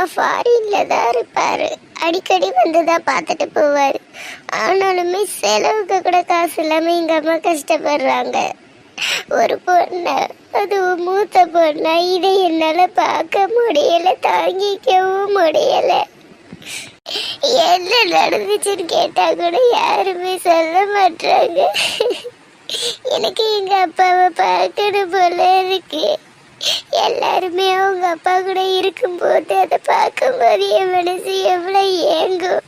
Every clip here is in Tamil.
அப்பா ஃபாரின்ல தான் இருப்பார். அடிக்கடி வந்து தான் பார்த்துட்டு போவார். ஆனாலுமே செலவுக்கு கூட காசு இல்லாமல் எங்கள் அம்மா கஷ்டப்படுறாங்க. ஒரு பொண்ணை அதுவும் மூத்த பொண்ணா இதை என்னால பார்க்க முடியல தாங்கிக்கவும் முடியல. என்ன நடந்துச்சுன்னு கேட்டா கூட யாருமே சொல்ல மாட்டாங்க எனக்கு எங்க அப்பாவை பார்க்கணும் போல இருக்கு. எல்லாருமே அவங்க அப்பா கூட இருக்கும்போது அதை பார்க்கும்போது என் மனசு எவ்வளவு ஏங்கும்.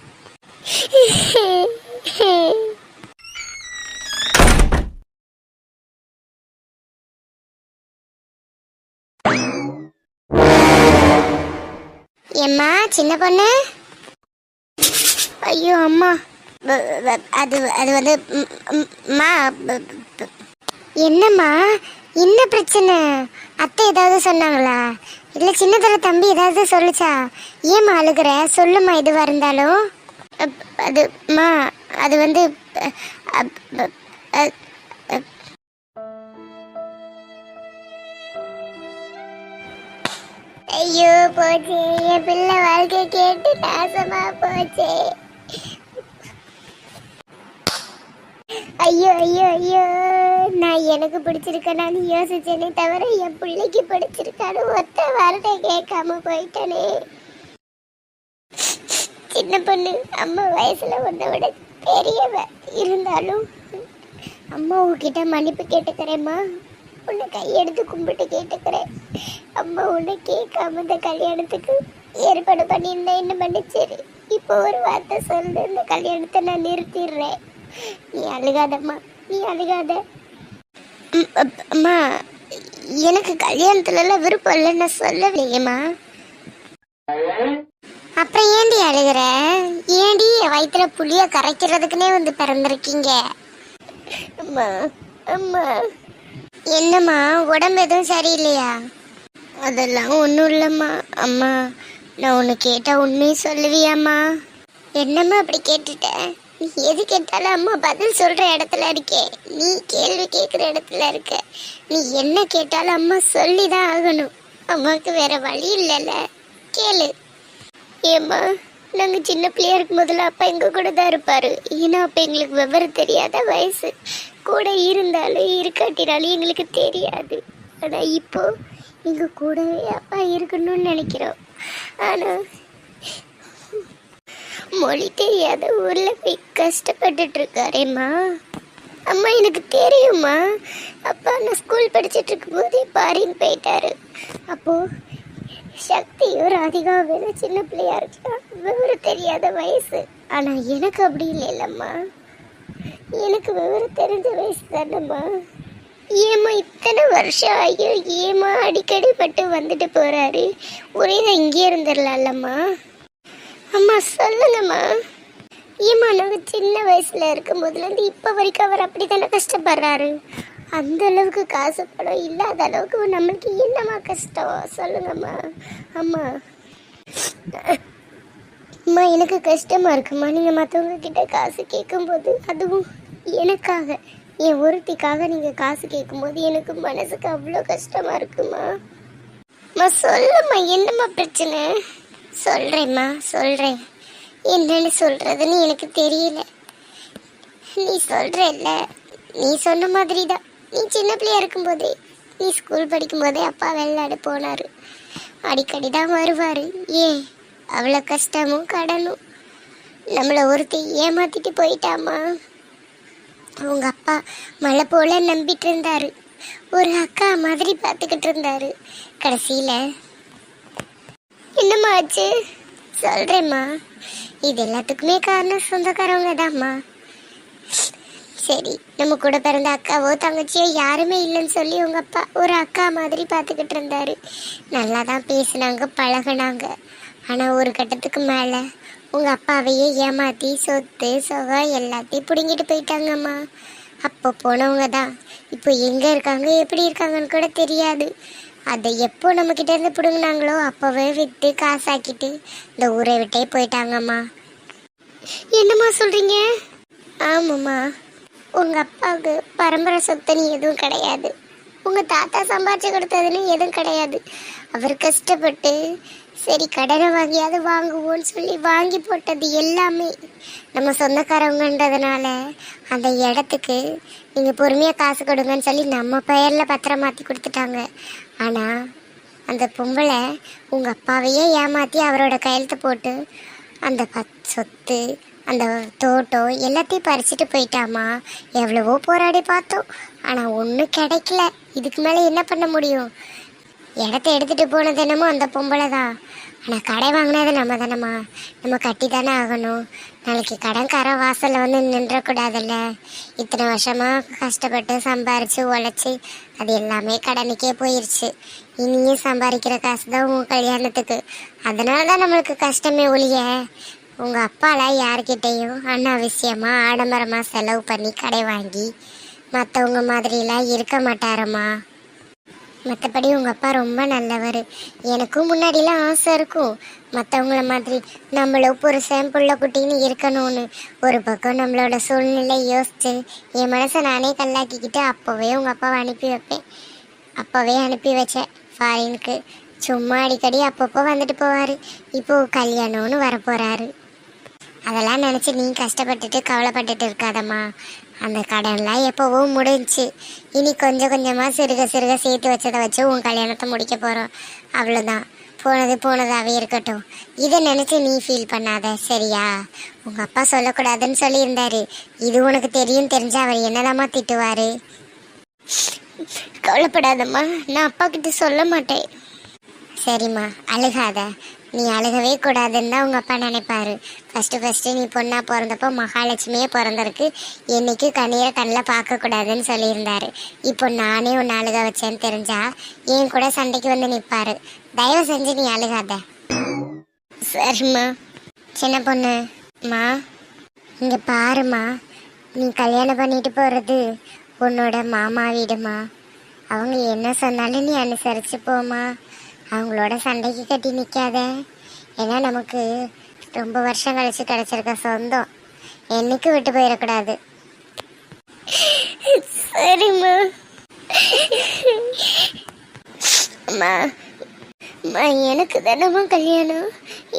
எம்மா சின்ன பொண்ணு? ஐயோ அம்மா. அது அது வந்து ம், என்னம்மா? என்ன பிரச்சனை? அத்தை ஏதாவது சொன்னாங்களா? இல்லை சின்னதர தம்பி ஏதாவது சொல்லுச்சா? ஏம்மா அழுகிற? சொல்லுமா எதுவாக இருந்தாலும். அது மா அது வந்து ஐயோ போச்சு. என் பிள்ளை வாழ்க்கை கேட்டு நாசமா போச்சு. ஐயோ ஐயோ ஐயோ. நான் எனக்கு பிடிச்சிருக்கேனான்னு யோசிச்சேனே தவிர என் பிள்ளைக்கு பிடிச்சிருக்கான்னு ஒத்த வார்த்தை கேட்காம போயிட்டனே. சின்ன பொண்ணு அம்மா வயசுல உன்னை விட பெரியவ இருந்தாலும் அம்மா உங்ககிட்ட மன்னிப்பு கேட்டுக்கிறேம்மா. உன்னை கையெடுத்து கும்பிட்டு கேட்டுக்கிறேன். அம்மா உன்னை கேட்காம இந்த கல்யாணத்துக்கு ஏற்பாடு பண்ணியிருந்தேன் என்ன பண்ணிச்சேரி இப்போ ஒரு வார்த்தை சொல்லு இந்த கல்யாணத்தை நான் நிறுத்திடுறேன். நீ அழுகாதம்மா நீ அழுகாத. அம்மா எனக்கு கல்யாணத்துலலாம் விருப்பம் இல்லைன்னு சொல்லலையேம்மா. அப்புறம் ஏண்டி அழுகுற? ஏண்டி என் வயிற்றுல புளிய கரைக்கிறதுக்குனே வந்து பிறந்திருக்கீங்க? அம்மா அம்மா. என்னம்மா உடம்பு எதுவும் சரியில்லையா? அதெல்லாம் ஒன்றும் இல்லைம்மா. அம்மா நான் உன்னை கேட்டால் உண்மையை சொல்லுவியாம்மா. என்னம்மா அப்படி கேட்டுட்டேன் எது கேட்டாலும் அம்மா பதில் சொல்கிற இடத்துல இருக்கே. நீ கேள்வி கேட்குற இடத்துல இருக்க. நீ என்ன கேட்டாலும் அம்மா சொல்லி தான் ஆகணும். அம்மாவுக்கு வேற வழி இல்லைல்ல. கேளு. ஏம்மா நாங்கள் சின்ன பிள்ளையா இருக்கும் முதல்ல அப்பா எங்கள் கூட தான் இருப்பார். ஏன்னா அப்போ எங்களுக்கு விவரம் தெரியாத வயசு. கூட இருந்தாலும் இருக்காட்டினாலும் எங்களுக்கு தெரியாது. ஆனால் இப்போ எங்கள் கூடவே அப்பா இருக்கணும்னு நினைக்கிறோம். ஆனால் மொழி தெரியாத ஊரில் போய் கஷ்டப்பட்டுட்டு இருக்காரேம்மா அம்மா எனக்கு தெரியுமா அப்பா நான் ஸ்கூல் படிச்சுட்டு இருக்கும்போதே பாரின் போயிட்டாரு. அப்போது சக்தியும் ராதிகாவும் சின்ன பிள்ளையா இருக்கலாம் விவரம் தெரியாத வயசு. ஆனால் எனக்கு அப்படி இல்லைல்லம்மா. எனக்கு விவரம் தெரிஞ்ச வயசு தானம்மா. ஏம்மா இத்தனை வருஷம் ஆகியும் ஏமா அடிக்கடி பட்டு வந்துட்டு போறாரு? ஒரே தான் இங்கே இருந்துடலாம்லம்மா. அம்மா சொல்லுங்கம்மா ஏம்மா நாங்கள் சின்ன வயசுல இருக்கும் போதுலேருந்து இப்போ வரைக்கும் அவர் அப்படி தானே கஷ்டப்படுறாரு? அந்த அளவுக்கு காசு படம் இல்லாத அளவுக்கு நம்மளுக்கு என்னம்மா கஷ்டம்? சொல்லுங்கம்மா. அம்மா அம்மா எனக்கு கஷ்டமா இருக்குமா நீங்கள் மற்றவங்க கிட்ட காசு கேட்கும்போது அதுவும் எனக்காக. என் ஒருத்திக்காக நீங்கள் காசு கேட்கும்போது எனக்கு மனசுக்கு அவ்வளோ கஷ்டமா இருக்குமா அம்மா சொல்லும்மா என்னம்மா பிரச்சனை? சொல்கிறேம்மா சொல்கிறேன் என்னன்னு சொல்கிறதுன்னு எனக்கு தெரியல. நீ சொல்கிறல்ல நீ சொன்ன மாதிரி தான் நீ சின்ன பிள்ளையா இருக்கும்போதே நீ ஸ்கூல் படிக்கும்போதே அப்பா வெளிநாடு போனார். அடிக்கடி தான் வருவார். ஏன்? அவ்வளோ கஷ்டமும் கடனும். நம்மளை ஒருத்தி ஏமாத்திட்டு போயிட்டாமா அவங்க அப்பா மழை போல நம்பிட்டு இருந்தாரு. ஒரு அக்கா மாதிரி பார்த்துக்கிட்டு இருந்தாரு. கடைசியில் என்னம்மா ஆச்சு? சொல்கிறேம்மா இது எல்லாத்துக்குமே காரணம் சொந்தக்காரவங்க தான்மா. சரி நம்ம கூட பிறந்த அக்காவோ தங்கச்சியோ யாருமே இல்லைன்னு சொல்லி உங்கள் அப்பா ஒரு அக்கா மாதிரி பார்த்துக்கிட்டு இருந்தாரு. நல்லா தான் பேசினாங்க பழகுனாங்க. ஆனால் ஒரு கட்டத்துக்கு மேலே உங்கள் அப்பாவையே ஏமாற்றி சொத்து சொகம் எல்லாத்தையும் பிடுங்கிட்டு போயிட்டாங்கம்மா. அப்போ போனவங்க தான் இப்போ எங்கே இருக்காங்க எப்படி இருக்காங்கன்னு கூட தெரியாது. அதை எப்போ நம்மக்கிட்ட இருந்து பிடுங்கினாங்களோ அப்போவே விற்று காசாக்கிட்டு இந்த ஊரை விட்டே போயிட்டாங்கம்மா. என்னம்மா சொல்கிறீங்க ஆமாம்மா. உங்கள் அப்பாவுக்கு பரம்பரை சொத்தனி எதுவும் கிடையாது. உங்க தாத்தா சம்பாதிச்சு கொடுத்ததுன்னு எதுவும் கிடையாது. அவர் கஷ்டப்பட்டு சரி கடனை வாங்கியாவது வாங்குவோம்னு சொல்லி வாங்கி போட்டது எல்லாமே நம்ம சொந்தக்காரவங்கன்றதுனால. அந்த இடத்துக்கு நீங்கள் பொறுமையாக காசு கொடுங்கன்னு சொல்லி நம்ம பெயரில் பத்திரம் மாற்றி கொடுத்துட்டாங்க. ஆனால் அந்த பொம்பளை உங்கள் அப்பாவையே ஏமாற்றி அவரோட கையெழுத்து போட்டு அந்த பத் சொத்து அந்த தோட்டம் எல்லாத்தையும் பறிச்சுட்டு போயிட்டாமா? எவ்வளவோ போராடி பார்த்தோம். ஆனால் ஒன்றும் கிடைக்கல. இதுக்கு மேலே என்ன பண்ண முடியும்? இடத்த எடுத்துட்டு போனது என்னமோ அந்த பொம்பளை தான் ஆனால் கடை வாங்கினது நம்ம தானம்மா. நம்ம கட்டி தானே ஆகணும். நாளைக்கு கடன்காரன் வாசலில் வந்து நின்றக்கூடாதுல்ல. இத்தனை வருஷமாக கஷ்டப்பட்டு சம்பாரித்து உழைச்சி அது எல்லாமே கடனுக்கே போயிடுச்சு இனியும் சம்பாதிக்கிற காசு தான் உன் கல்யாணத்துக்கு. அதனால தான் நம்மளுக்கு கஷ்டமே ஒழிய. உங்கள் அப்பாலாம் யார்கிட்டேயும் அனாவசியமாக ஆடம்பரமாக செலவு பண்ணி கடை வாங்கி மற்றவங்க மாதிரிலாம் இருக்க மாட்டாரம்மா. மற்றபடி உங்கள் அப்பா ரொம்ப நல்லவர். எனக்கும் முன்னாடிலாம் ஆசை இருக்கும். மற்றவங்கள மாதிரி நம்மளும் ஒரு புள்ள குட்டின்னு இருக்கணும்னு. ஒரு பக்கம் நம்மளோட சூழ்நிலை யோசித்து என் மனசை நானே கல்லாக்கிக்கிட்டு அப்போவே உங்கள் அப்பாவை அனுப்பி வைப்பேன். அப்போவே அனுப்பி வச்சேன். ஃபாரினுக்கு சும்மா அடிக்கடி அப்பப்போ வந்துட்டு போவார். இப்போது கல்யாணம்னு வரப்போகிறாரு அதெல்லாம் நினச்சி நீ கஷ்டப்பட்டுட்டு கவலைப்பட்டுட்டு இருக்காதம்மா. அந்த கடன்லாம் எப்போவோ முடிஞ்சுச்சு இனி கொஞ்சம் கொஞ்சமாக சிறுக சிறுக சேர்த்து வச்சதை வச்சு உன் கல்யாணத்தை முடிக்க போகிறோம் அவ்வளோதான் போனது போனதாகவே இருக்கட்டும். இதை நினச்சி நீ ஃபீல் பண்ணாத சரியா? உங்கள் அப்பா சொல்லக்கூடாதுன்னு சொல்லியிருந்தாரு. இது உனக்கு தெரியும் தெரிஞ்சால் அவர் என்னதாம்மா திட்டுவார்? கவலைப்படாதம்மா. நான் அப்பா கிட்ட சொல்ல மாட்டேன். சரிம்மா அழுகாத. நீ அழுகவே கூடாதுன்னு தான் உங்கள் அப்பா நினைப்பாரு. ஃபஸ்ட்டு ஃபஸ்ட்டு நீ பொண்ணாக பிறந்தப்போ மகாலட்சுமியே பிறந்திருக்கு. என்னைக்கு கண்ணீரை கண்ணில் பார்க்கக்கூடாதுன்னு சொல்லியிருந்தாரு. இப்போ நானே உன்னை அழுக வச்சேன்னு தெரிஞ்சா என் கூட சண்டைக்கு வந்து நிற்பாரு தயவு செஞ்சு நீ அழுகாத. சரிம்மா. சின்ன பொண்ணு மா இங்கே பாருமா நீ கல்யாணம் பண்ணிட்டு போகிறது உன்னோட மாமா வீடுமா அவங்க என்ன சொன்னாலும் நீ அனுசரித்து போமா அவங்களோட சண்டைக்கு கட்டி நிற்காத ஏன்னா நமக்கு ரொம்ப வருஷம் கழிச்சு கிடச்சிருக்க சொந்தம். என்னைக்கு விட்டு போயிடக்கூடாது. சரிம்மா. அம்மா அம்மா எனக்கு தானம்மா கல்யாணம்.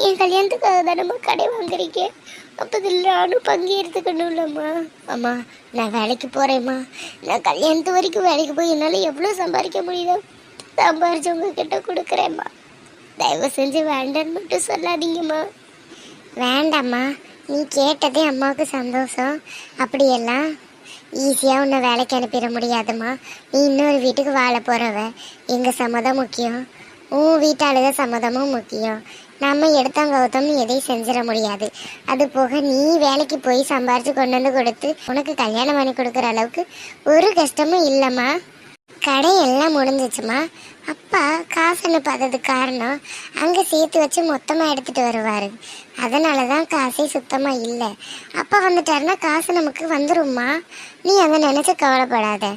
என் கல்யாணத்துக்காக தானம்மா கடை வாங்குறீங்க. அப்போ இதில் நானும் பங்கு எடுத்துக்கணும்லம்மா. அம்மா நான் வேலைக்கு போகிறேம்மா நான் கல்யாணத்து வரைக்கும் வேலைக்கு போய் என்னால் எவ்வளோ சம்பாதிக்க முடியுதோ சம்பாரிச்சு உங்ககிட்ட கொடுக்குறேம்மா. தயவு செஞ்சு வேண்டான்னு மட்டும் சொல்லாதீங்கம்மா. வேண்டாம்மா. நீ கேட்டதே அம்மாவுக்கு சந்தோஷம். அப்படியெல்லாம் ஈஸியாக உன்னை வேலைக்கு அனுப்பிட முடியாதும்மா. நீ இன்னொரு வீட்டுக்கு வாழ போகிறவ எங்கள் சம்மதம் முக்கியம். உன் வீட்டாளுக சம்மதமும் முக்கியம். நம்ம எடுத்தங்கவுத்தம் எதையும் செஞ்சிட முடியாது. அது போக நீ வேலைக்கு போய் சம்பாரித்து கொண்டு வந்து கொடுத்து உனக்கு கல்யாணம் பண்ணி கொடுக்குற அளவுக்கு ஒரு கஷ்டமும் இல்லைம்மா. கடை எல்லாம் முடிஞ்சிச்சுமா. அப்பா காசு அனுப்பாதது காரணம் அங்கே சேர்த்து வச்சு மொத்தமாக எடுத்துகிட்டு வருவார். அதனால தான் காசே சுத்தமாக இல்லை. அப்பா வந்துட்டாருன்னா காசு நமக்கு வந்துரும்மா. நீ அதை நினச்சி கவலைப்படாத.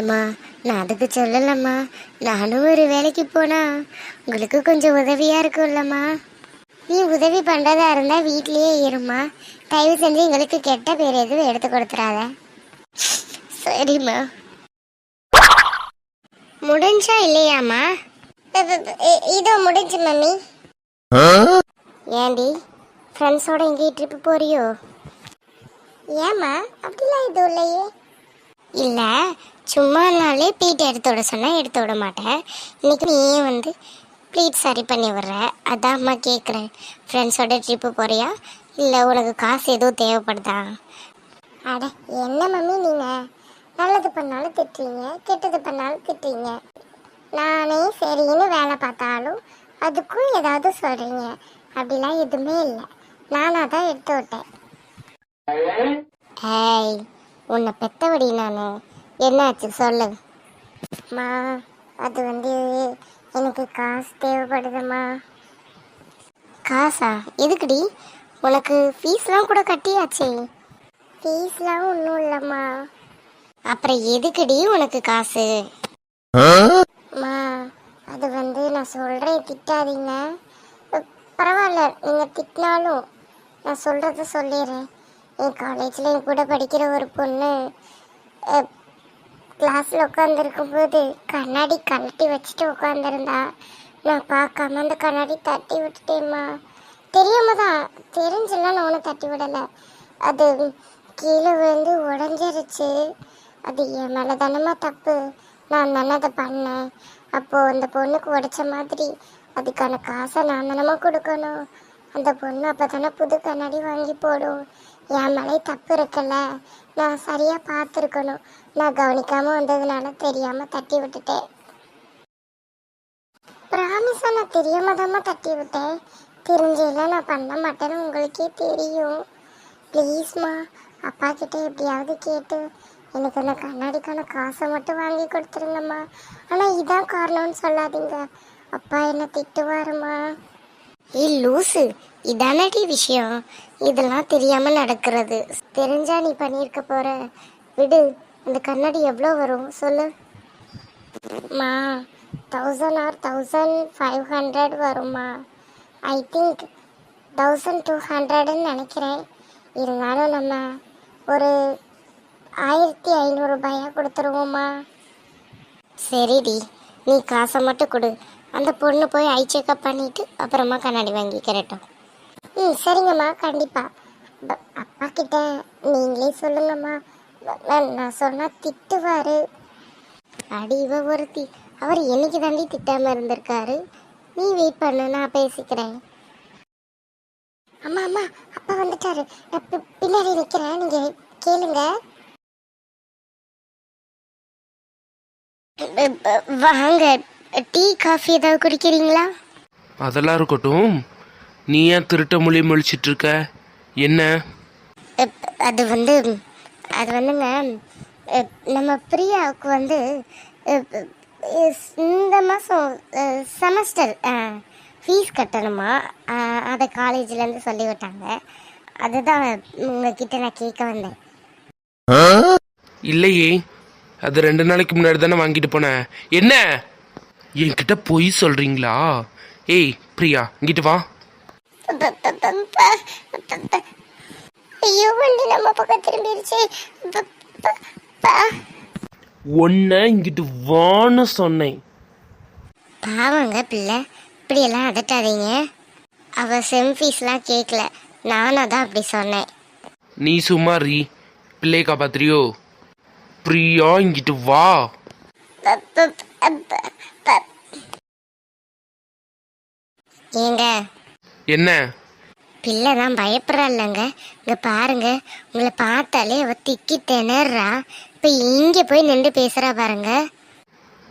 ஏம்மா நான் அதுக்கு சொல்லலம்மா. நானும் ஒரு வேலைக்கு போனா உங்களுக்கு கொஞ்சம் உதவியாக இருக்கும்லம்மா. நீ உதவி பண்ணுறதா இருந்தால் வீட்லேயே இருமா தயவு செஞ்சு எங்களுக்கு கெட்ட பேர் எதுவும் எடுத்து கொடுத்துறாத. சரிம்மா. முடிஞ்சா இல்லையாம்மா? இதோ முடிஞ்சு மம்மி. ஏண்டி ஃப்ரெண்ட்ஸோட எங்கேயும் ட்ரிப்பு போறியோ? ஏமா அப்படிலாம் எதுவும் இல்லையே? இல்லை சும்மானாலே பீட்டை எடுத்து விட சொன்னால் எடுத்து விட மாட்டேன் இன்னைக்கு நீ வந்து ப்ளீட் சரி பண்ணி விடுற? அதான் அம்மா கேட்குறேன் ஃப்ரெண்ட்ஸோட ட்ரிப்பு போறியா? இல்லை உனக்கு காசு எதுவும் தேவைப்படுதா? அட என்ன மம்மி நீங்கள் நல்லது பண்ணாலும் திட்டுறீங்க கெட்டது பண்ணாலும் திட்டுறீங்க. நானே சரின்னு வேலை பார்த்தாலும் அதுக்கும் ஏதாவது சொல்கிறீங்க அப்படிலாம் எதுவுமே இல்லை. நானாக தான் எடுத்து விட்டேன். ஏய் உன்னை பெத்தவடி நான். என்னாச்சு சொல்லு. மா அது வந்து எனக்கு காசு தேவைப்படுதும்மா காசா? எதுக்குடி? உனக்கு ஃபீஸ்லாம் கூட கட்டியாச்சே. ஃபீஸ்லாம் ஒன்றும் இல்லைம்மா. அப்புறம் எதுக்குடி உனக்கு காசு? அம்மா அது வந்து நான் சொல்கிறேன் திட்டாதீங்க. பரவாயில்ல நீங்கள் திட்டினாலும் நான் சொல்கிறத சொல்லிடுறேன். என் காலேஜில் என் கூட படிக்கிற ஒரு பொண்ணு கிளாஸ்ல உட்காந்துருக்கும் போது கண்ணாடி கழட்டி வச்சுட்டு உட்காந்துருந்தா நான் பார்க்காம அந்த கண்ணாடி தட்டி விட்டுட்டேம்மா. தெரியாம தான் தெரிஞ்செல்லாம் நான் ஒன்றும் தட்டி விடலை. அது கீழே விழுந்து உடஞ்சிருச்சு. அது என் மேலே தானம்மா தப்பு. நான் தானே அதை பண்ணேன். அப்போது அந்த பொண்ணுக்கு உடைச்ச மாதிரி அதுக்கான காசை நான் தானம்மா கொடுக்கணும். அந்த பொண்ணு அப்போ தானே புது கண்ணாடி வாங்கி போடும். என் மேலே தப்பு இருக்கல நான் சரியாக பார்த்துருக்கணும். நான் கவனிக்காமல் வந்ததுனால தெரியாமல் தட்டி விட்டுட்டேன். ப்ராமிஸாக நான் தெரியாம தான் தட்டி விட்டேன். தெரிஞ்செல்லாம் நான் பண்ண மாட்டேன்னு உங்களுக்கே தெரியும். ப்ளீஸ்மா அப்பா கிட்ட எப்படியாவது கேட்டு எனக்கு அந்த கண்ணாடிக்கான காசை மட்டும் வாங்கி கொடுத்துருங்கம்மா. ஆனால் இதான் காரணம்னு சொல்லாதீங்க. அப்பா என்ன திட்டுவாருமா ஏ லூசு. இதானடி விஷயம். இதெல்லாம் தெரியாமல் நடக்கிறது. தெரிஞ்சா நீ பண்ணியிருக்க போற. விடு அந்த கண்ணாடி எவ்வளோ வரும்? சொல்லு. மா thousand or thousand five hundred வருமா ஐ திங்க் தௌசண்ட் டூ ஹண்ட்ரடுன்னு நினைக்கிறேன். இருந்தாலும் நம்ம ஒரு ஆயிரத்தி ஐநூறுரூபாயா கொடுத்துருவோம்மா. சரிடி நீ காசை மட்டும் கொடு. அந்த பொண்ணு போய் ஐ செக்அப் பண்ணிட்டு அப்புறமா கண்ணாடி வாங்கி வாங்கிக்கிறட்டும். ம் சரிங்கம்மா கண்டிப்பாக அப்பா கிட்ட நீங்களே சொல்லுங்கம்மா. நான் நான் சொன்னால் திட்டுவார். அடி இவ ஒருத்தி. அவர் என்னைக்கு தாண்டி திட்டாமல் இருந்திருக்காரு? நீ வெயிட் பண்ணு நான் பேசிக்கிறேன். அம்மா அம்மா அப்பா வந்துட்டாரு. நான் பின்னாடி நிற்கிறேன் நீங்கள் கேளுங்க. வாங்க. டீ காஃபி ஏதாவது குடிக்கிறீங்களா? அதெல்லாம் இருக்கட்டும். நீ ஏன் திருட்ட மொழி முழிச்சிட்டு இருக்க? என்ன? அது வந்து அது வந்துங்க நம்ம பிரியாவுக்கு வந்து இந்த மாதம் செமஸ்டர் ஃபீஸ் கட்டணுமா? அதை காலேஜ்லேருந்து சொல்லி விட்டாங்க. அதுதான் உங்ககிட்ட நான் கேட்க வந்தேன். இல்லையே. அது ரெண்டு நாளைக்கு முன்னாடி தானே வாங்கிட்டு போனேன் என்ன? என்கிட்ட பொய் சொல்றீங்களா? ஏய் பிரியா இங்கிட்டு வா. ஐயோ வண்டி நம்ம பக்கம் திரும்பிடுச்சு ஒன்ன இங்கிட்டு வான்னு சொன்னேன். பாவங்க பிள்ளை இப்படியெல்லாம் அதட்டாதீங்க. அவ செம் ஃபீஸ்லாம் கேட்கல நானாக தான் அப்படி சொன்னேன். நீ சும்மா ரீ. பிள்ளைய காப்பாத்துறியோ? பிரியா இங்கிட்டு வா. ஏங்க? என்ன? பிள்ளை தான் பயப்படுறாள்லங்க. இங்க பாருங்க. உங்களை பார்த்தாலே அவ திக்கி திணறா. இப்ப இங்க போய் நின்று பேசுறா பாருங்க.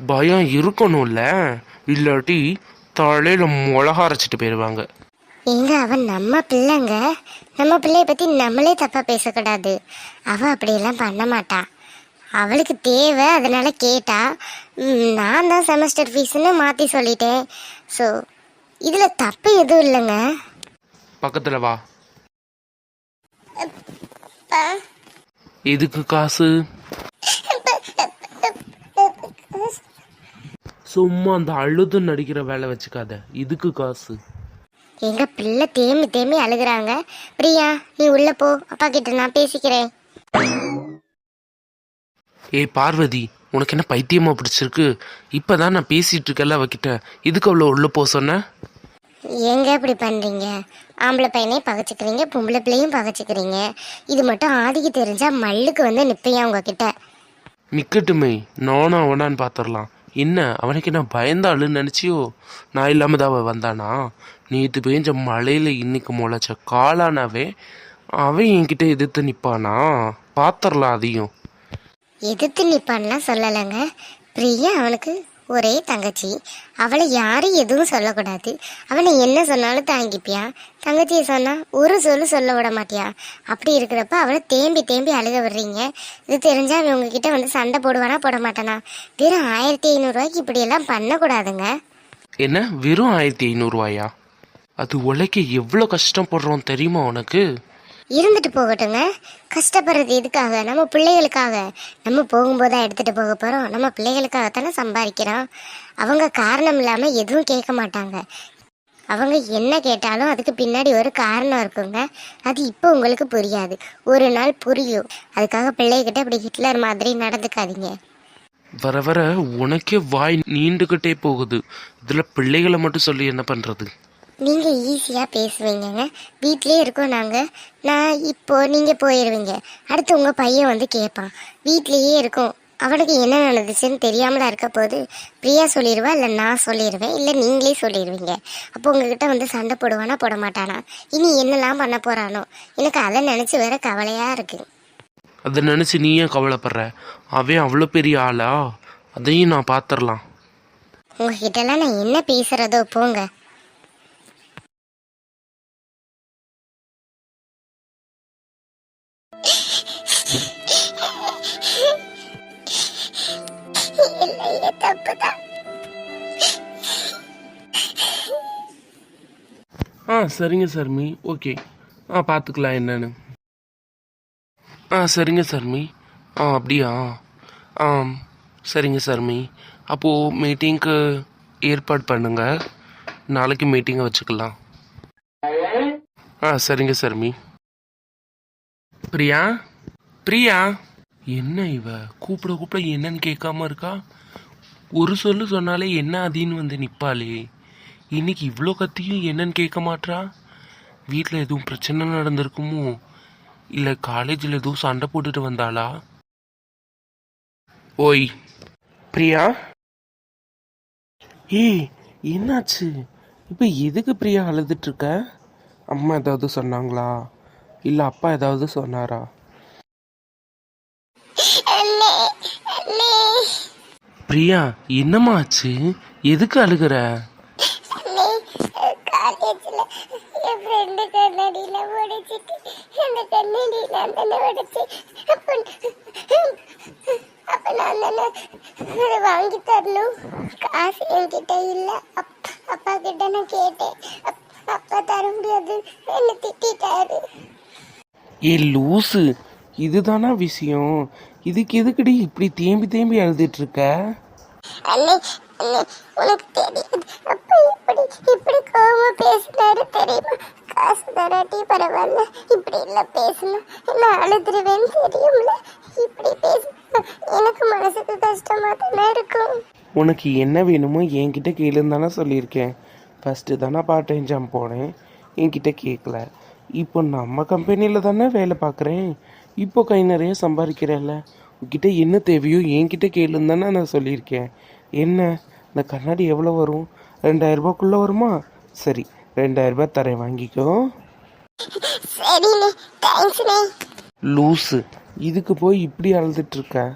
பயம் இருக்கணும்ல. இல்லாட்டி தலையில மிளகா அரைச்சிட்டு போயிடுவாங்க. ஏங்க அவன் நம்ம பிள்ளைங்க. நம்ம பிள்ளைய பத்தி நம்மளே தப்பா பேசக்கூடாது. அவ அப்படியெல்லாம் பண்ண மாட்டா. அவளுக்கு தேவை அதனால கேட்டா நான் தான் செமஸ்டர் ஃபீஸ்னு மாத்தி சொல்லிட்டேன். ஸோ இதுல தப்பு எதுவும் இல்லைங்க. பக்கத்துல வா. எதுக்கு காசு? சும்மா அந்த அழுது நடிக்கிற வேலை வச்சுக்காத. இதுக்கு காசு. எங்க பிள்ளை தேம்பி தேம்பி அழுகுறாங்க. பிரியா நீ உள்ள போ. அப்பா கிட்ட நான் பேசிக்கிறேன். ஏய் பார்வதி உனக்கு என்ன பைத்தியமா பிடிச்சிருக்கு? இப்பதான் நான் பேசிட்டு இருக்கல அவகிட்ட. இதுக்கு அவ்வளோ உள்ள போ சொன்ன? ஏங்க இப்படி பண்றீங்க? ஆம்பளை பையனையும் பகச்சுக்கிறீங்க பொம்பளை பிள்ளையும் பகச்சுக்கிறீங்க. இது மட்டும் ஆதிக்கு தெரிஞ்சா மல்லுக்கு வந்து நிப்பையா உங்ககிட்ட. நிக்கட்டுமே நானும் அவனான்னு பாத்திரலாம். என்ன அவனுக்கு என்ன பயந்த ஆளுன்னு நினைச்சியோ? நான் இல்லாம தான் அவன் வந்தானா? நேத்து பெஞ்ச மழையில இன்னைக்கு முளைச்ச காளானாவே அவன் என்கிட்ட எதிர்த்து நிப்பானா? பாத்திரலாம் அதையும். எதிர்த்து நிப்பான்லாம் சொல்லலைங்க. பிரியா அவனுக்கு ஒரே தங்கச்சி. அவளை யாரும் எதுவும் சொல்லக்கூடாது. அவனை என்ன சொன்னாலும் தாங்கிப்பியா. தங்கச்சியை சொன்னால் ஒரு சொல்லு சொல்ல விட மாட்டியா. அப்படி இருக்கிறப்ப அவளை தேம்பி தேம்பி அழுக விடுறீங்க. இது தெரிஞ்சால் அவன் உங்ககிட்ட வந்து சண்டை போடுவானா போட மாட்டானா? வெறும் ஆயிரத்தி ஐநூறுரூவாய்க்கு இப்படியெல்லாம் பண்ணக்கூடாதுங்க. என்ன? வெறும் ஆயிரத்தி ஐநூறுரூவாயா அது உழைக்க எவ்வளோ கஷ்டப்படுறோம் தெரியுமா உனக்கு? இருந்துட்டு போகட்டுங்க. கஷ்டப்படுறது எதுக்காக? நம்ம பிள்ளைகளுக்காக. நம்ம போகும்போதா எடுத்துகிட்டு போக போகிறோம் நம்ம பிள்ளைகளுக்காக தானே சம்பாதிக்கிறோம். அவங்க காரணம் இல்லாமல் எதுவும் கேட்க மாட்டாங்க. அவங்க என்ன கேட்டாலும் அதுக்கு பின்னாடி ஒரு காரணம் இருக்குங்க. அது இப்போ உங்களுக்கு புரியாது. ஒரு நாள் புரியும். அதுக்காக பிள்ளைகிட்ட இப்படி ஹிட்லர் மாதிரி நடந்துக்காதீங்க. வர வர உனக்கே வாய் நீண்டுகிட்டே போகுது. இதில் பிள்ளைகளை மட்டும் சொல்லி என்ன பண்ணுறது நீங்க ஈஸியா பேசுவீங்கங்க. வீட்லயே இருக்கோம் நாங்க. நான் இப்போ நீங்க போயிடுவீங்க அடுத்து உங்க பையன் வந்து கேட்பான் வீட்லயே இருக்கோம். அவனுக்கு என்ன நடந்துச்சுன்னு தெரியாமலா இருக்க போது பிரியா சொல்லிடுவா இல்லை நான் சொல்லிடுவேன் இல்லை நீங்களே சொல்லிடுவீங்க அப்போ உங்ககிட்ட வந்து சண்டை போடுவானா போட மாட்டானா? இனி என்னெல்லாம் பண்ண போறானோ? எனக்கு அதை நினைச்சு வேற கவலையா இருக்கு. அதை நினைச்சு நீ ஏன் கவலைப்படுற? அவன் அவ்வளோ பெரிய ஆளா? அதையும் நான் பார்த்துடலாம். உங்ககிட்டலாம் நான் என்ன பேசுறதோ போங்க. தப்புதான் ஆ சரிங்க சர்மி. ஓகே. ஆ பார்த்துக்கலாம் என்னன்னு. ஆ சரிங்க சர்மி. ஆ அப்படியா? ஆ சரிங்க சர்மி. அப்போது மீட்டிங்க்கு ஏற்பாடு பண்ணுங்க. நாளைக்கு மீட்டிங்கை வச்சுக்கலாம். ஆ சரிங்க சர்மி. பிரியா? பிரியா? என்ன இவ? கூப்பிட கூப்பிட என்னன்னு கேட்காம இருக்கா? ஒரு சொல்லு சொன்னாலே என்ன அதின்னு வந்து நிற்பாளே இன்னைக்கு இவ்வளோ கத்தியும் என்னன்னு கேட்க மாட்றா? வீட்டில் எதுவும் பிரச்சனை நடந்திருக்குமோ? இல்லை காலேஜில் எதுவும் சண்டை போட்டுட்டு வந்தாளா? ஓய் பிரியா? ஏய் என்னாச்சு? இப்போ எதுக்கு பிரியா அழுதுட்டு இருக்க? அம்மா ஏதாவது சொன்னாங்களா? இல்லை அப்பா ஏதாவது சொன்னாரா அண்ணே அண்ணே பிரியா என்னம்மா ஆச்சு? எதுக்கு அழுகுற? காலேஜில் என் ஃப்ரெண்டு கண்ணாடியில் உடைச்சிட்டு அந்த கண்ணாடியில் அந்த உடைச்சி அப்போ அப்போ நான் தானே அதை வாங்கி தரணும். காசு என்கிட்ட இல்லை. அப் அப்பா கிட்ட நான் கேட்டேன். அப்- அப்பா தர முடியாது. என்னை திட்டாரு ஏ லூசு. இதுதானா விஷயம்? இதுக்கு எதுக்குடி இப்படி தேம்பி தேம்பி அழுதுட்டு இருக்க அண்ணே அண்ணே உனக்கு தெரியாது. அப்பா இப்படி இப்படி கோவமா பேசினாரு தெரியுமா? காசு தராட்டி பரவாயில்ல இப்படி இல்ல பேசணும். நான் அழுதுருவேன்னு தெரியும்ல? இப்படி பேசினா எனக்கு மனசுக்கு கஷ்டமா தானே இருக்கும். உனக்கு என்ன வேணுமோ என்கிட்ட கேளுன்னு தானே சொல்லியிருக்கேன். ஃபஸ்ட்டு தானே பார்ட் டைம் ஜாம் போனேன். என்கிட்ட கேட்கல இப்போ நம்ம கம்பெனியில் தானே வேலை பார்க்குறேன். இப்போ கை நிறைய சம்பாதிக்கிறேன்ல உன்கிட்ட என்ன தேவையோ என்கிட்ட கேளுன்னு தானே நான் சொல்லியிருக்கேன். என்ன? இந்த கண்ணாடி எவ்வளோ வரும்? ரெண்டாயிரம் ரூபாய்க்குள்ளே வருமா? சரி ரெண்டாயிரம் ரூபாய் தரேன் வாங்கிக்கோ. லூஸு இதுக்கு போய் இப்படி அழுதுட்டு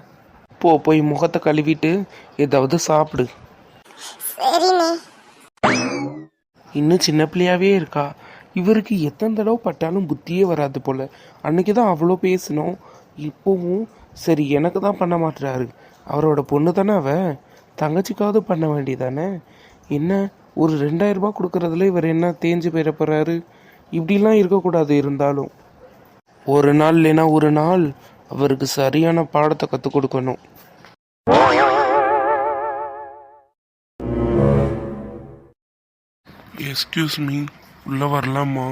போ போய் முகத்தை கழுவிட்டு ஏதாவது சாப்பிடு. இன்னும் சின்ன பிள்ளையாவே இருக்கா? இவருக்கு எத்தனை தடவை பட்டாலும் புத்தியே வராது போல். அன்னைக்கு தான் அவ்வளோ பேசினோம். இப்போவும் சரி எனக்கு தான் பண்ண மாட்டுறாரு அவரோட பொண்ணு தானே அவ? தங்கச்சிக்காவது பண்ண வேண்டியதானே? என்ன ஒரு ரெண்டாயிரரூபா கொடுக்குறதுல கொடுக்கறதுல இவர் என்ன தேஞ்சு போயிட போகிறாரு இப்படிலாம் இருக்கக்கூடாது இருந்தாலும். ஒரு நாள் இல்லைன்னா ஒரு நாள் அவருக்கு சரியான பாடத்தை கற்றுக் கொடுக்கணும். எஸ்கியூஸ் மீ உள்ள வரலாமா?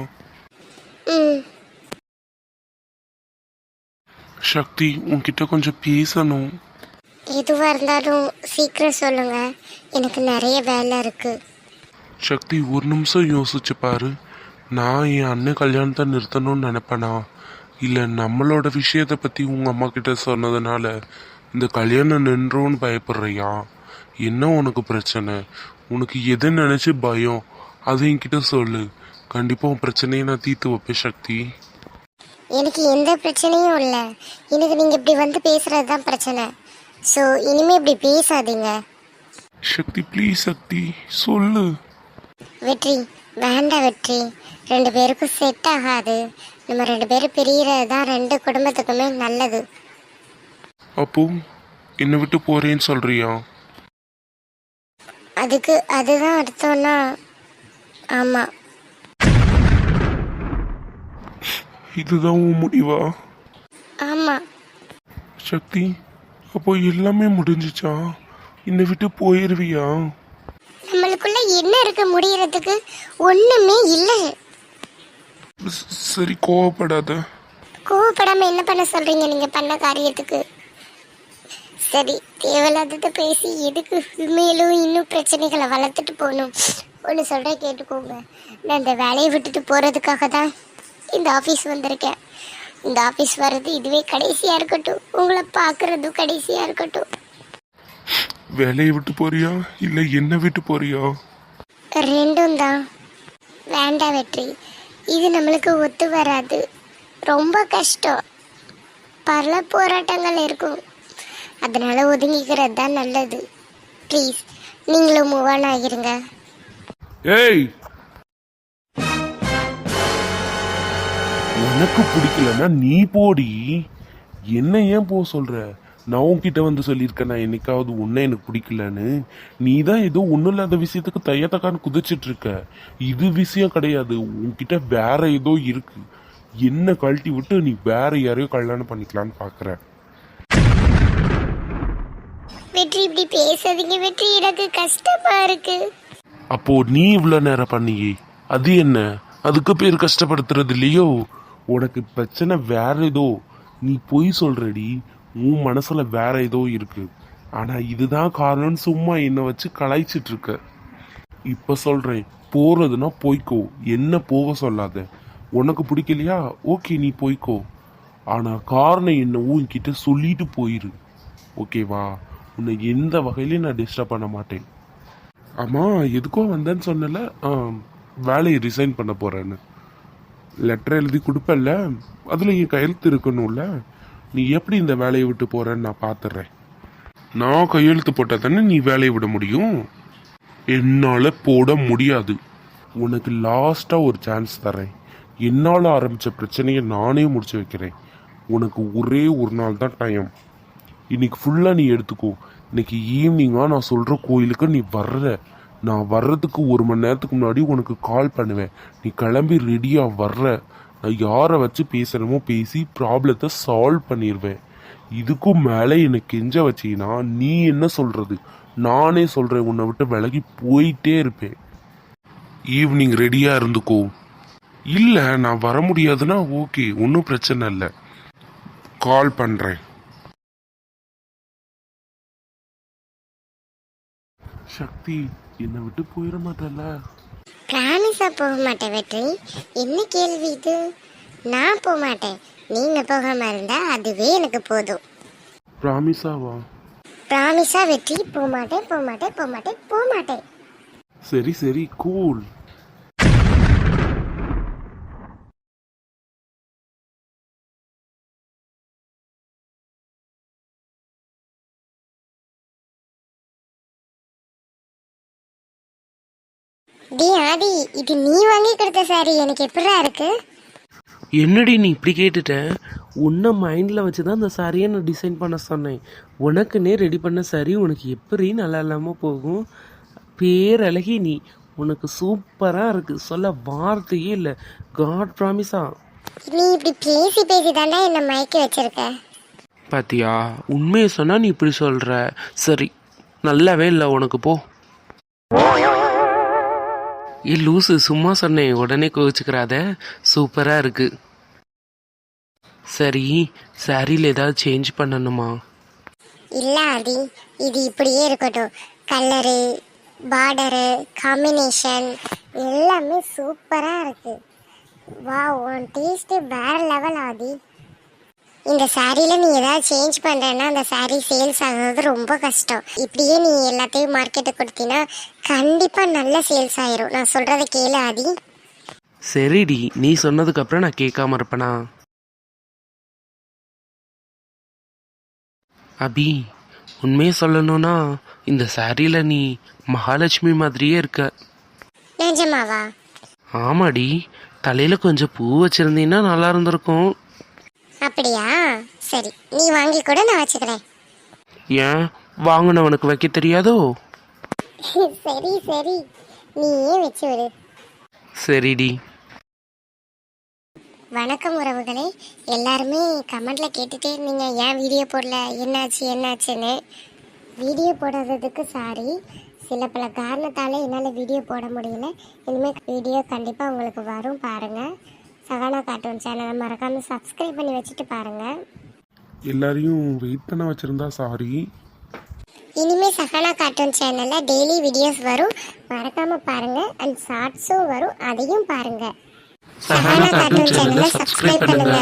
சக்தி உன்கிட்ட கொஞ்சம் பேசணும். எதுவாக இருந்தாலும் சீக்கிரம் சொல்லுங்க. எனக்கு நிறைய வேலை இருக்கு. சக்தி ஒரு நிமிஷம் யோசிச்சு பாரு. நான் என் அண்ணன் கல்யாணத்தை நிறுத்தணும்னு நினைப்பேனா? இல்லை நம்மளோட விஷயத்தை பற்றி உங்கள் அம்மா கிட்ட சொன்னதுனால இந்த கல்யாணம் நின்றோன்னு பயப்படுறியா? என்ன உனக்கு பிரச்சனை? உனக்கு எதை நினச்சி பயம்? அது என்கிட்ட சொல்லு. கண்டிப்பாக உன் பிரச்சனையை நான் தீர்த்து வைப்பேன் சக்தி. எனக்கு எந்த பிரச்சனையும் இல்லை. எனக்கு நீங்கள் இப்படி வந்து பேசுறது தான் பிரச்சனை. ஸோ இனிமே இப்படி பேசாதீங்க. சக்தி ப்ளீஸ் சக்தி. சொல்லு. வெற்றி. வேண்டாம் வெற்றி. ரெண்டு பேருக்கும் செட் ஆகாது. நம்ம ரெண்டு பேரும் பிரியறது தான் ரெண்டு குடும்பத்துக்குமே நல்லது. அப்போ என்னை விட்டு போறேன்னு சொல்றியா? அதுக்கு அதுதான் அர்த்தம்னா ஆமாம் இதுதான் உன் முடிவா? ஆமாம் சக்தி அப்போ எல்லாமே முடிஞ்சிச்சா? என்னை விட்டு போயிருவியா? நம்மளுக்குள்ள என்ன இருக்கு முடியறதுக்கு? ஒன்றுமே இல்லை. சரி கோவப்படாத. கோவப்படாமல் என்ன பண்ண சொல்கிறீங்க நீங்கள் பண்ண காரியத்துக்கு? சரி தேவையில்லாததை பேசி எதுக்கு மேலும் இன்னும் பிரச்சனைகளை வளர்த்துட்டு போகணும்? ஒன்று சொல்கிறேன் கேட்டுக்கோங்க. நான் இந்த வேலையை விட்டுட்டு போகிறதுக்காக தான் இந்த ஆஃபீஸ் வந்திருக்கேன். இந்த ஆஃபீஸ் வர்றது இதுவே கடைசியாக இருக்கட்டும். உங்களை பார்க்குறதும் கடைசியாக இருக்கட்டும். வேலையை விட்டு போறியா? இல்ல என்ன விட்டு போறியா? ரெண்டும் தான். வேண்டாம் வெற்றி. இது நம்மளுக்கு ஒத்து வராது. ரொம்ப கஷ்டம். பல போராட்டங்கள் இருக்கும். அதனால ஒதுங்கிக்கிறது தான் நல்லது. ப்ளீஸ் நீங்களும் மூவ் ஆன் ஆகிருங்க. ஏய் உனக்கு பிடிக்கலன்னா நீ போடி. என்ன ஏன் போக சொல்ற? நான் உன்கிட்ட வந்து சொல்லியிருக்கேன் நான் என்னைக்காவது உன்னை எனக்கு பிடிக்கலன்னு. நீ தான் ஏதோ ஒன்றும் இல்லாத விஷயத்துக்கு தையத்தக்கான்னு குதிச்சிட்டு இருக்க இது விஷயம் கிடையாது. உன்கிட்ட வேற ஏதோ இருக்கு. என்ன கழட்டி விட்டு நீ வேற யாரையோ கல்யாணம் பண்ணிக்கலான்னு பாக்குற. வெற்றி இப்படி பேசாதீங்க. வெற்றி எனக்கு கஷ்டமா இருக்கு. அப்போ நீ இவ்வளவு நேரம் பண்ணியே. அது என்ன? அதுக்கு பேர் கஷ்டப்படுத்துறது இல்லையோ? உனக்கு பிரச்சனை வேற ஏதோ. நீ பொய் சொல்றடி. உன் மனசுல வேற ஏதோ இருக்கு. ஆனா இதுதான் காரணம்னு சும்மா என்னை வச்சு கலாய்ச்சிட்டு இருக்க இப்ப சொல்றேன் போறதுன்னா போய்க்கோ. என்ன போக சொல்லாத. உனக்கு பிடிக்கலையா? ஓகே நீ போய்க்கோ. ஆனா காரணம் என்னவோ என்கிட்ட சொல்லிட்டு போயிரு. ஓகேவா? உன்னை எந்த வகையிலையும் நான் டிஸ்டர்ப் பண்ண மாட்டேன். ஆமா எதுக்கோ வந்தேன்னு சொன்னல? வேலையை ரிசைன் பண்ண போறேன்னு. லெட்டர் எழுதி கொடுப்பல்ல அதில் என் கையெழுத்து இருக்கணும்ல. நீ எப்படி இந்த வேலையை விட்டு போகிறேன்னு நான் பார்த்துட்றேன் நான் கையெழுத்து போட்டால் தானே நீ வேலையை விட முடியும்? என்னால் போட முடியாது. உனக்கு லாஸ்ட்டாக ஒரு சான்ஸ் தரேன் என்னால் ஆரம்பித்த பிரச்சனையை நானே முடிச்சு வைக்கிறேன். உனக்கு ஒரே ஒரு நாள் தான் டைம் இன்னைக்கு ஃபுல்லாக நீ எடுத்துக்கோ. இன்னைக்கு ஈவினிங்காக நான் சொல்கிற கோயிலுக்கு நீ வர்ற. நான் வர்றதுக்கு ஒரு மணி நேரத்துக்கு முன்னாடி உனக்கு கால் பண்ணுவேன். நீ கிளம்பி ரெடியாக வர்ற. நான் யாரை வச்சு பேசுகிறமோ பேசி ப்ராப்ளத்தை சால்வ் பண்ணிடுவேன் இதுக்கும் மேலே என்னை கெஞ்ச வச்சீங்கன்னா நீ என்ன சொல்கிறது நானே சொல்கிறேன் உன்னை விட்டு விலகி போயிட்டே இருப்பேன். ஈவினிங் ரெடியாக இருந்துக்கோ. இல்லை நான் வர முடியாதுன்னா ஓகே ஒன்றும் பிரச்சனை இல்லை. கால் பண்ணுறேன் சக்தி என்னை விட்டு போயிட மாட்டல ப்ராமிஸா போக மாட்டேன் வெற்றி. என்ன கேள்வி இது? நான் போக மாட்டேன். நீங்க போகாம இருந்தா அதுவே எனக்கு போதும். ப்ராமிஸாவா ப்ராமிஸா வெற்றி. போக மாட்டேன் போக மாட்டேன் போக மாட்டேன் போக மாட்டேன். சரி சரி கூல் டி ஆதி இது நீ வாங்கி கொடுத்த சாரி எனக்கு எப்படிடா இருக்கு? என்னடி நீ இப்படி கேட்டுட்ட? உன்னை மைண்டில் வச்சு தான் அந்த சாரியை நான் டிசைன் பண்ண சொன்னேன். உனக்குன்னே ரெடி பண்ண சாரி உனக்கு எப்படி நல்லா இல்லாமல் போகும்? பேரழகி நீ. உனக்கு சூப்பராக இருக்குது சொல்ல வார்த்தையே இல்லை. காட் ப்ராமிஸா நீ இப்படி பேசி பேசி தாண்டா என்ன மயக்கி வச்சிருக்க. பாத்தியா உண்மையை சொன்னால் நீ இப்படி சொல்கிற சரி நல்லாவே இல்லை உனக்கு போ. ஏ லூசு சும்மா சொன்னேன் உடனே கோவிச்சுக்கிறாத. சூப்பராக இருக்கு. சரி சாரியில் ஏதாவது சேஞ்ச் பண்ணணுமா? இல்லை ஆதி. இது இப்படியே இருக்கட்டும். கலரு பார்டரு காம்பினேஷன் எல்லாமே சூப்பராக இருக்கு. வா உன் டேஸ்ட்டு வேற லெவல் ஆதி. இந்த சாரியில நீ ஏதாவது சேஞ்ச் பண்றேன்னா அந்த சாரி சேல்ஸ் ஆகுறது ரொம்ப கஷ்டம். இப்படியே நீ எல்லாத்தையும் மார்க்கெட்டுக்கு கொடுத்தீங்கன்னா கண்டிப்பா நல்ல சேல்ஸ் ஆயிரும். நான் சொல்றதை கேளு ஆதி. சரிடி. நீ சொன்னதுக்கப்புறம் நான் கேட்காம இருப்பேனா? அபி உண்மையை சொல்லணும்னா இந்த சாரியில் நீ மகாலட்சுமி மாதிரியே இருக்க. நிஜமாவா? ஆமாடி. தலையில் கொஞ்சம் பூ வச்சிருந்தீங்கன்னா நல்லா இருந்திருக்கும். அப்படியா? சரி நீ வாங்கி கூட நான் வச்சுக்கிறேன். ஏன்? வாங்கினவனுக்கு வைக்க தெரியாதோ? சரி சரி. நீயே வச்சு விடு. சரிடி. வணக்கம் உறவுகளே. எல்லாருமே கமெண்ட்ல கேட்டுட்டே இருந்தீங்க. ஏன் வீடியோ போடல? என்னாச்சு என்னாச்சுன்னு. வீடியோ போடாததுக்கு சாரி சில பல காரணத்தால என்னால் வீடியோ போட முடியல. இனிமேல் வீடியோ கண்டிப்பாக உங்களுக்கு வரும். பாருங்கள் சகானா கார்ட்டூன் சேனலை மறக்காமல் சப்ஸ்கிரைப் பண்ணி வச்சுட்டு பாருங்கள் எல்லாரையும் வெயிட் பண்ண வச்சிருந்தா சாரி இனிமே சஹானா கார்ட்டூன் சேனல்ல டெய்லி வீடியோஸ் வரும். மறக்காம பாருங்க. அண்ட் ஷார்ட்ஸும் வரும். அதையும் பாருங்க. சஹானா கார்ட்டூன் சேனலை சப்ஸ்கிரைப் பண்ணுங்க.